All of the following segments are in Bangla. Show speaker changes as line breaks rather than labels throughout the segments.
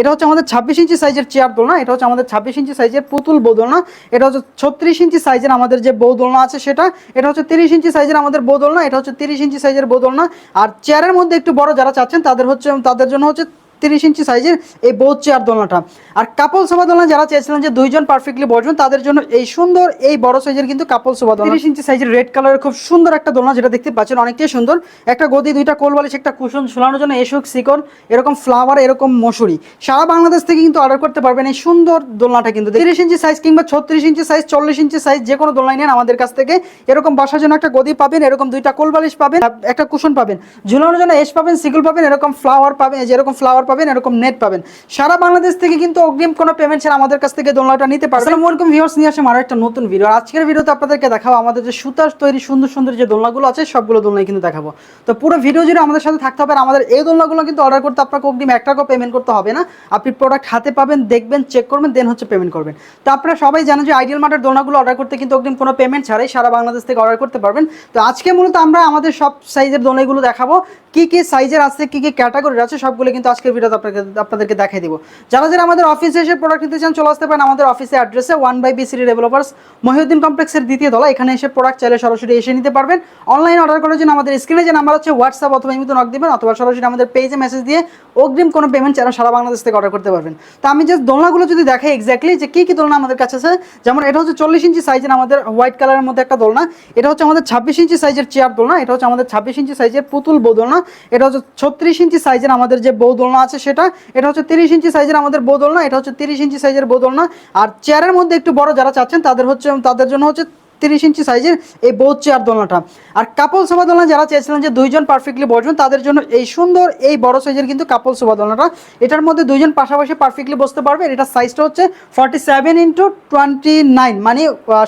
এটা হচ্ছে আমাদের ছাব্বিশ ইঞ্চি সাইজের চেয়ার দোলনা, এটা হচ্ছে আমাদের ছাব্বিশ ইঞ্চি সাইজের পুতুল বোদলনা এটা হচ্ছে ছত্রিশ ইঞ্চি সাইজের আমাদের যে বৌদোলনা আছে সেটা, এটা হচ্ছে তিরিশ ইঞ্চি সাইজের আমাদের বোদলনা এটা হচ্ছে তিরিশ ইঞ্চি সাইজের বোদলনা আর চেয়ারের মধ্যে একটু বড় যারা চাচ্ছেন তাদের হচ্ছে, তাদের জন্য হচ্ছে তিরিশ ইঞ্চি সাইজের এই বোধ চেয়ার দোলনাটা। আর কাপল সোফা দোলনা যারা চেয়েছিলেন যে দুইজন পারফেক্টলি বসবেন, তাদের জন্য এই সুন্দর এই বড় সাইজের কিন্তু কাপল সোফা দোলনা। তিরিশ ইঞ্চি সাইজের রেড কালারের খুব সুন্দর একটা দোলনা যেটা দেখতে পাচ্ছেন, অনেকটাই সুন্দর। একটা গদি, দুইটা কোল বালিশ, একটা কুশন ঝুলানোর জন্য এসুক শিকড় এরকম ফ্লাওয়ার এরকম মসুরি। সারা বাংলাদেশ থেকে কিন্তু অর্ডার করতে পারবেন এই সুন্দর দোলনাটা কিন্তু। তিরিশ ইঞ্চি সাইজ কিংবা ছত্রিশ ইঞ্চি সাইজ চল্লিশ ইঞ্চি সাইজ যে কোনো দোলনাই নেন আমাদের কাছ থেকে। এরকম বাসার জন্য একটা গদি পাবেন, এরকম দুইটা কোল বালিশ পাবেন, একটা কুশন পাবেন। ঝুলানোর জন্য এস পাবেন সিকল পাবেন, এরকম ফ্লাওয়ার পাবেন যেরকম ফ্লাওয়ার পাবেন, এরকম নেট পাবেন। সারা বাংলাদেশ থেকে কিন্তু অগ্রিম কোনো পেমেন্ট ছাড়া আমাদের কাছ থেকে দোলনাটা নিতে পারবেন। আলাইকুম ভিউয়ার্স নিয়ে আসলাম আরও একটা নতুন ভিডিও আজকের ভিডিওতে আপনাদেরকে দেখাবো আমাদের যে সুতার তৈরি, সুন্দর সুন্দর যে দোলনাগুলো আছে, সবগুলো দোলনাই কিন্তু দেখাবো। তো পুরো ভিডিও জুড়ে আমাদের সাথে থাকতে হবে আমাদের এই দোলনাগুলো কিন্তু অর্ডার করতে আপনাকে অগ্রিম এক টাকাও পেমেন্ট করতে হবে না। আপনি প্রোডাক্ট হাতে পাবেন, দেখবেন চেক করবেন দেন হচ্ছে পেমেন্ট করবেন। তো আপনারা সবাই জানেন যে আইডিয়াল মার্টের দোলনাগুলো অর্ডার করতে কিন্তু অগ্রিম কোনো পেমেন্ট ছাড়াই সারা বাংলাদেশ থেকে অর্ডার করতে পারবেন। তো আজকে মূলত আমরা আমাদের সব সাইজের দোলনাগুলো দেখাবো। কি কি সাইজের আছে, কি কি ক্যাটাগরির আছে, সবগুলো কিন্তু আজকের ভিডিওতে আপনাকে আপনাদেরকে দেখাই দিব। যারা যারা আমাদের অফিসে এসে প্রোডাক্ট নিতে চান, চলে আসতে পারেন আমাদের অফিসে অ্যাড্রেসে one by B city developers Mohiuddin কমপ্লেক্সের দ্বিতীয় তলা। এখানে এসে প্রোডাক্ট চাইলে সরাসরি এসে নিতে পারবেন। অনলাইন অর্ডার করার জন্য আমাদের স্ক্রিনে যে নাম্বার হচ্ছে হোয়াটসঅ্যাপ অথবা ইমিতে নক দিবেন, অথবা সরাসরি আমাদের পেজে মেসেজ দিয়ে অগ্রিম কোনো পেমেন্ট ছাড়া সারা বাংলাদেশ থেকে অর্ডার করতে পারবেন। তো আমি যে দোলনাগুলো যদি দেখাই এক্স্যাক্টলি যে কী কী দোলনা আমাদের কাছে আছে, যেমন এটা হচ্ছে চল্লিশ ইঞ্চি সাইজের আমাদের হোয়াইট কালারের মধ্যে একটা দোলনা। এটা হচ্ছে আমাদের ছাব্বিশ ইঞ্চি সাইজের চেয়ার দোলনা। এটা হচ্ছে আমাদের ছাব্বিশ ইঞ্চি সাইজের পুতুল বৌদোলনা এটা হচ্ছে ছত্রিশ ইঞ্চি সাইজের আমাদের যে বৌদোলনা আছে সেটা। এটা হচ্ছে তিরিশ ইঞ্চি সাইজের আমাদের বৌদোলনা এটা হচ্ছে তিরিশ ইঞ্চি সাইজের বৌদোলনা আর চেয়ারের মধ্যে একটু বড় যারা চাচ্ছেন, তাদের হচ্ছে, তাদের জন্য হচ্ছে তিরিশ ইঞ্চি সাইজের এই বোধ চেয়ার দোলনাটা। আর কাপল সোফা দোলনা যারা চেয়েছিলেন যে দুইজন পারফেক্টলি বসবেন, তাদের জন্য এই সুন্দর এই বড় সাইজের কিন্তু কাপল সোফা দোলনাটা। এটার মধ্যে দুইজন পাশাপাশি পারফেক্টলি বসতে পারবে। এটার সাইজটা হচ্ছে forty seven into twenty nine মানে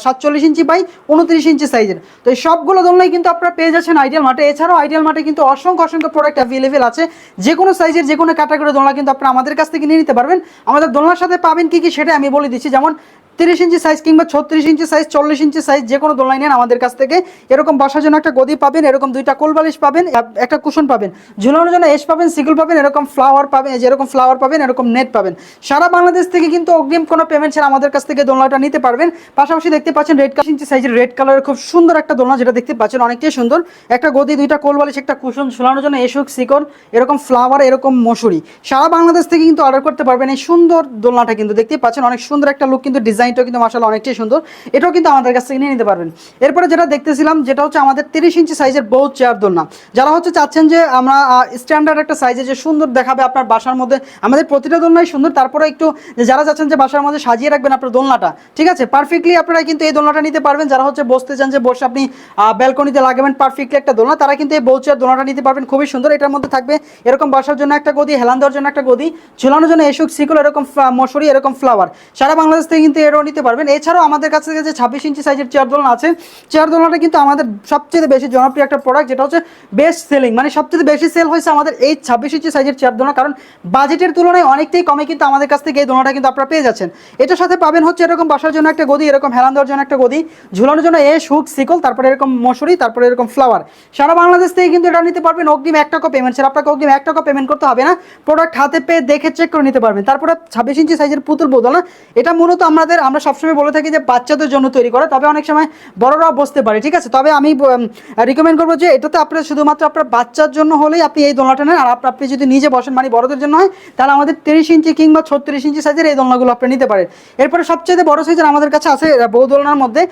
সাতচল্লিশ ইঞ্চি বাই উনত্রিশ ইঞ্চি সাইজের। তো এই সবগুলো দোলনাই কিন্তু আপনারা পেয়ে যাচ্ছেন আইডিয়াল মাঠে। এছাড়াও আইডিয়াল মাঠে কিন্তু অসংখ্য অসংখ্য প্রোডাক্ট অ্যাভেলেবেল আছে। যে কোনো সাইজের যে কোনো ক্যাটাগরি দোলনা কিন্তু আপনারা আমাদের কাছ থেকে নিয়ে নিতে পারবেন। আমাদের দোলনার সাথে পাবেন কি কি সেটা আমি বলে দিচ্ছি। যেমন তিরিশ ইঞ্চি সাইজ কিংবা ছত্রিশ ইঞ্চি সাইজ চল্লিশ ইঞ্চি সাইজ যে কোনো দোলনাই নেন আমাদের কাছ থেকে। এরকম বাসার জন্য একটা গদি পাবেন, এরকম দুইটা কোল বালিশ পাবেন একটা কুশন পাবেন। ঝুলানোর জন্য এস পাবেন সিকুল পাবেন, এরকম ফ্লাওয়ার পাবেন যেরকম ফ্লাওয়ার পাবেন, এরকম নেট পাবেন। সারা বাংলাদেশ থেকে কিন্তু অগ্রিম কোনো পেমেন্ট ছাড়া আমাদের কাছ থেকে দোলনাটা নিতে পারবেন। পাশাপাশি দেখতে পাচ্ছেন রেড কালার ইঞ্চি সাইজের রেড কালারের খুব সুন্দর একটা দোলনা, যেটা দেখতে পাচ্ছেন অনেকটাই সুন্দর। একটা গদি, দুইটা কোল বালিশ, একটা কুশন ঝুলানোর জন্য এসুক সিকন এরকম ফ্লাওয়ার এরকম মশুরি। সারা বাংলাদেশ থেকে কিন্তু অর্ডার করতে পারবেন এই সুন্দর দোলনাটা কিন্তু। দেখতে পাচ্ছেন অনেক সুন্দর একটা লুক কিন্তু ডিজাইনটাও কিন্তু মাসাল অনেকটাই সুন্দর। এটাও কিন্তু আমাদের কাছ থেকে নিয়ে নিতে পারবেন। এরপরে যেটা দেখতেছিলাম, যেটা হচ্ছে আমাদের তিরিশ ইঞ্চি সাইজের বউ চেয়ার দোলনা। যারা হচ্ছে চাচ্ছেন যে আমরা স্ট্যান্ডার্ড একটা সাইজে যে সুন্দর দেখাবে আপনার বাসার মধ্যে, আমাদের প্রতিটা দোলনাই সুন্দর। তারপরে একটু যারা চাচ্ছেন যে বাসার মধ্যে সাজিয়ে রাখবেন আপনার দোলনাটা, ঠিক আছে? পারফেক্টলি আপনারা কিন্তু এই দোলনাটা নিতে পারবেন। যারা হচ্ছে বসতে চান যে বসে আপনি ব্যালকনিতে লাগাবেন পারফেক্টলি একটা দোলনা, তারা কিন্তু এই বউ চেয়ার দোলনাটা নিতে পারবেন। খুবই সুন্দর। এটার মধ্যে থাকবে এরকম বাসার জন্য একটা গদি, হেলান দেওয়ার জন্য একটা গদি, ঝুলানোর জন্য এসুক সিকুল এরকম মশুরি এরকম ফ্লাওয়ার সারা বাংলাদেশ থেকে কিন্তু এরও নিতে পারবেন। এছাড়াও আমাদের কাছে যে ছাব্বিশ ইঞ্চি সাইজের চেয়ার দোলনা আছে চেয়ার দোলনাটা কিন্তু আমাদের সবচেয়ে বেশি জনপ্রিয় একটা প্রোডাক্ট যেটা হচ্ছে বেস্ট সেলিং মানে সবচেয়ে বেশি সেল হয়েছে আমাদের এই ছাব্বিশ ইঞ্চি সাইজের চেয়ার দোলনা, কারণ বাজেটের তুলনায় অনেকটাই কমে কিন্তু আমাদের কাছ থেকে এই দোলনাটা কিন্তু আপনারা পেয়ে যাচ্ছেন। এটার সাথে পাবেন হচ্ছে এরকম বসার জন্য একটা গদি, এরকম হেলান দেওয়ার জন্য একটা গদি, ঝুলানোর জন্য এ হুক সিকল তারপরে এরকম মশুরি তারপরে এরকম ফ্লাওয়ার সারা বাংলাদেশ থেকে কিন্তু এটা নিতে পারবেন, অগ্রিম এক টাকা পেমেন্ট ছাড়া আপনাকে অগ্রিম এক টাকা পেমেন্ট করতে হবে না। প্রোডাক্ট হাতে পেয়ে দেখে চেক করে নিতে পারবেন। তারপরে ছাব্বিশ ইঞ্চি সাইজের পুতুল বোতল, না? এটা মূলত আমাদের আমরা সবসময় বলে থাকি যে বাচ্চাদের জন্য তৈরি করা, তবে অনেক সময় বড়রাও বসতে পারে, ঠিক আছে? তবে আমি রিকমেন্ড করব যে এটাতে আপনার শুধুমাত্র আপনার বাচ্চার জন্য হলেই আপনি এই দোলনাটা নেন, আর আপনি যদি নিজে বসেন মানে বড়দের জন্য হয়, তাহলে আমাদের তিরিশ ইঞ্চি কিংবা ছত্রিশ ইঞ্চি সাইজের এই দোলনাগুলো আপনি নিতে পারেন। এরপরে সবচেয়ে বড় সাইজের আমাদের কাছে আছে বউ দোলনার মধ্যে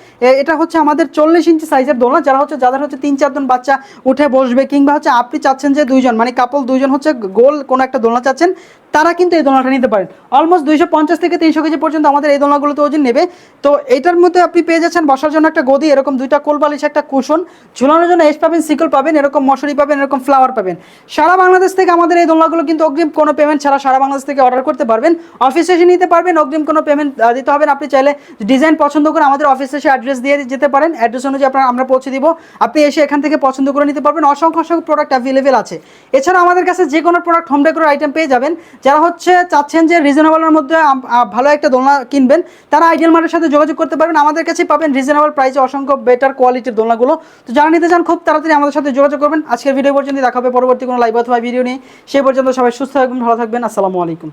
এটা হচ্ছে আমাদের চল্লিশ ইঞ্চি সাইজের দোলনা, যারা হচ্ছে, যাদের হচ্ছে তিন চারজন বাচ্চা উঠে বসবে, কিংবা হচ্ছে আপনি চাচ্ছেন যে দুইজন মানে কাপল দুইজন হচ্ছে গোল কোনো একটা দোলনা চাচ্ছেন তারা কিন্তু এই দোলনাটা নিতে পারেন। অলমোস্ট দুইশো পঞ্চাশ থেকে তিনশো কেজি পর্যন্ত আমাদের এই দোলনাগুলোতে ওজন নেবে। তো এটার মধ্যে আপনি পেয়ে যাচ্ছেন বসার জন্য একটা গদি, এরকম দুইটা কোল বালিশ, একটা কুশন। ঝুলানোর জন্য এস পাবেন সিকল পাবেন, এরকম মশারি পাবেন, এরকম ফ্লাওয়ার পাবেন। সারা বাংলাদেশ থেকে আমাদের এই দোলনাগুলো কিন্তু অগ্রিম কোনো পেমেন্ট ছাড়া সারা বাংলাদেশ থেকে অর্ডার করতে পারবেন। অফিসে এসে নিতে পারবেন, অগ্রিম কোনো পেমেন্ট দিতে হবে আপনি চাইলে ডিজাইন পছন্দ করে আমাদের অফিসে এসে অ্যাড্রেস দিয়ে যেতে পারেন। অ্যাড্রেস অনুযায়ী আপনার, আমরা পৌঁছে দিব। আপনি এসে এখান থেকে পছন্দ করে নিতে পারবেন। অসংখ্য অসংখ্য প্রোডাক্ট অ্যাভেলেবেল আছে। এছাড়া আমাদের কাছে যে কোনো প্রোডাক্ট হোম ডেকোর আইটেম পেয়ে যাবেন। যারা হচ্ছে চাচ্ছেন যে রিজনেবলের মধ্যে ভালো একটা দোলনা কিনবেন, তারা আইডিয়াল মার্টের সাথে যোগাযোগ করতে পারবেন। আমাদের কাছে পাবেন রিজনেবল প্রাইসে অসংখ্য বেটার কোয়ালিটির দোলনাগুলো। তো যারা নিতে চান, খুব তাড়াতাড়ি আমাদের সাথে যোগাযোগ করবেন। আজকের ভিডিও পর্যন্ত দেখা হবে পরবর্তী কোনো লাইভ অথবা ভিডিও নিয়ে। সেই পর্যন্ত সবাই সুস্থ থাকবেন, ভালো থাকবেন। আসসালামু আলাইকুম।